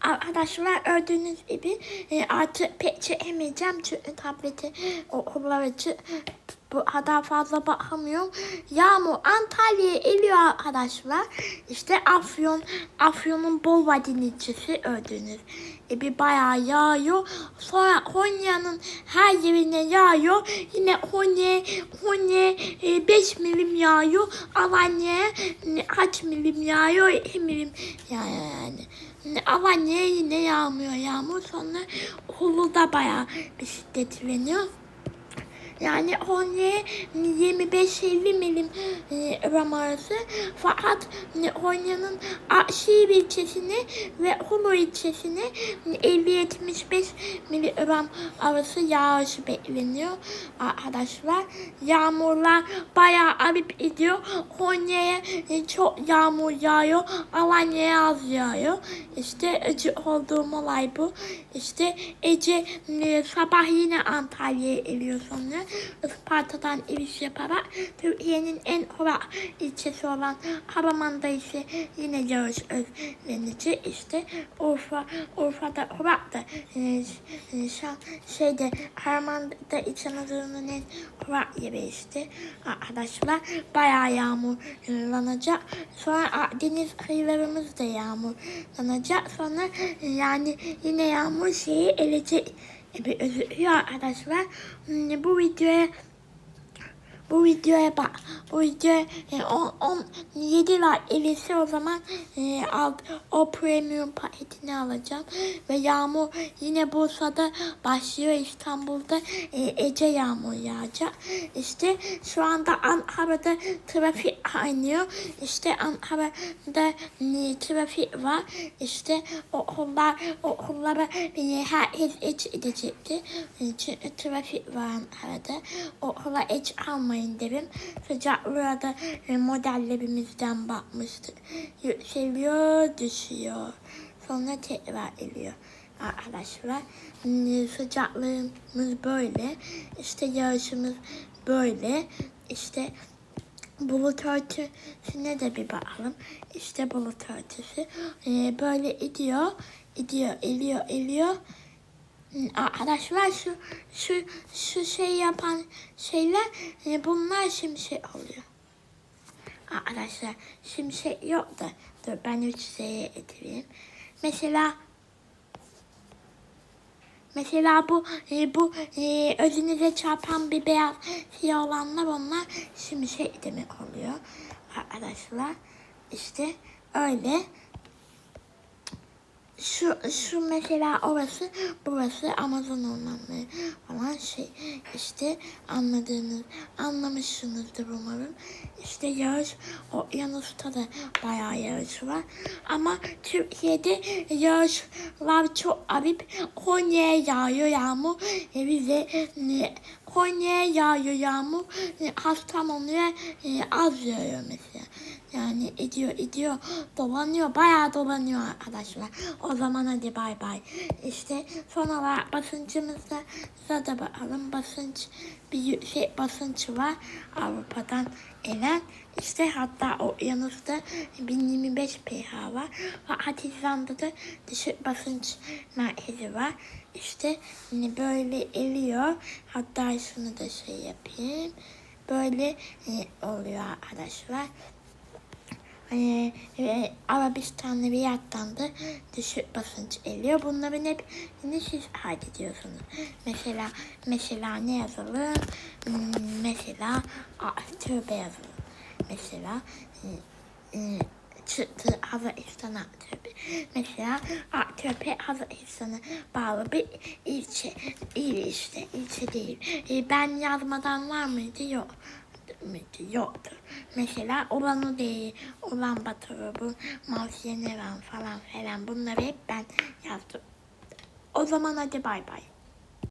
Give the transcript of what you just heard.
Arkadaşlar gördüğünüz gibi e, artık pek çekemeyeceğim çünkü tableti okullar için bu kadar fazla bakamıyorum. Yağmur Antalya'ya geliyor arkadaşlar. İşte Afyon, Afyon'un Bolvadin ilçesi gördüğünüz gibi bayağı yağıyor. Sonra Konya'nın her yerine yağıyor. Yine Konya, Konya 5 milim yağıyor. Alanya'ya e, kaç milim yağıyor? 2 milim yağıyor yani. Alanya'ya yine yağmıyor yağmur. Sonra Hulu'da bayağı bir şiddetleniyor. Yani Konya'ya 25-50 milim e, gram arası. Fakat e, Konya'nın Akşehir ilçesine ve Hulu ilçesine 50-75 miligram arası yağış bekleniyor arkadaşlar. Yağmurlar bayağı arip ediyor. Konya'ya e, çok yağmur yağıyor. Alanya'ya az yağıyor. İşte acı olduğum olay bu. İşte Ece e, sabah yine Antalya'ya geliyor sonra. Isparta'dan iniş yaparak Türkiye'nin en kurak ilçesi olan Karaman'da ise yine yağış özlenici. İşte Urfa, Urfa'da kurak da e, e, şeyde Karaman'da İç Anadolu'nun en kurak yeri işte. Arkadaşlar bayağı yağmurlanacak. Sonra Akdeniz kıyılarımız da yağmurlanacak. Sonra yani yine yağmur şeyi elecek gibi gözüküyor arkadaşlar. Hmm, Bu videoya bu videoya bak. Bu videoya e, 10, 17 like gelirse o zaman e, al, o premium paketini alacağım. Ve yağmur yine Bursa'da başlıyor. İstanbul'da e, Ece yağmur yağacak. İşte şu anda Ankara'da trafik kaynıyor. İşte Ankara'da e, trafik var. İşte okullar okullara e, herkes geç gidecekti. E, trafik var Ankara'da. Okula geç almayın derim. Sıcaklığa da e, modellerimizden bakmıştık. Yükseliyor, düşüyor. Sonra tekrar geliyor arkadaşlar. Hmm, Sıcaklığımız böyle. İşte yağışımız böyle. İşte bulut örtüsüne de bir bakalım. İşte bulut örtüsü. Ee, böyle gidiyor, gidiyor, eliyor, eliyor. Arkadaşlar şu şu şu şey yapan şeyler e, bunlar şimşek oluyor. Arkadaşlar şimşek yok da dur ben üç şeye getireyim. Mesela Mesela bu e, bu e, özünüze çarpan bir beyaz siyah olanlar onlar şimşek demek oluyor. Arkadaşlar işte öyle şu şu mesela orası burası Amazon ormanları falan şey işte anladığınız anlamışsınızdır umarım. İşte yağış okyanusta da bayağı yağış var. Ama Türkiye'de yağışlar çok arip. Konya'ya yağıyor yağmur. E, bize e, Konya'ya yağıyor yağmur. E, Kastamonu'ya e, az yağıyor mesela. Yani ediyor ediyor dolanıyor bayağı dolanıyor arkadaşlar. O zaman hadi bay bay. İşte son olarak basıncımızda da bakalım basınç bir yüksek basınç var Avrupa'dan gelen. İşte hatta okyanusta 1025 pH var. Hatizan'da da düşük basınç merkezi var. İşte hani böyle eriyor. Hatta şunu da şey yapayım. Böyle e, oluyor arkadaşlar. Hani e, Arabistan'da bir yattan da düşük basınç geliyor. Bunların hep yine siz hallediyorsunuz. Mesela mesela ne yazalım? Hmm, mesela a, tövbe yazalım. Mesela e, e, çıktı Hazaristan'a tövbe. Mesela Aktörpe Hazaristan'a bağlı bir ilçe. İl işte ilçe değil. E, ben yazmadan var mıydı? Yok mıydı? Yoktu. Mesela Ulan değil, Ulan Batıru, bu Mavsiye Nevan falan falan bunları hep ben yazdım. O zaman hadi bay bay.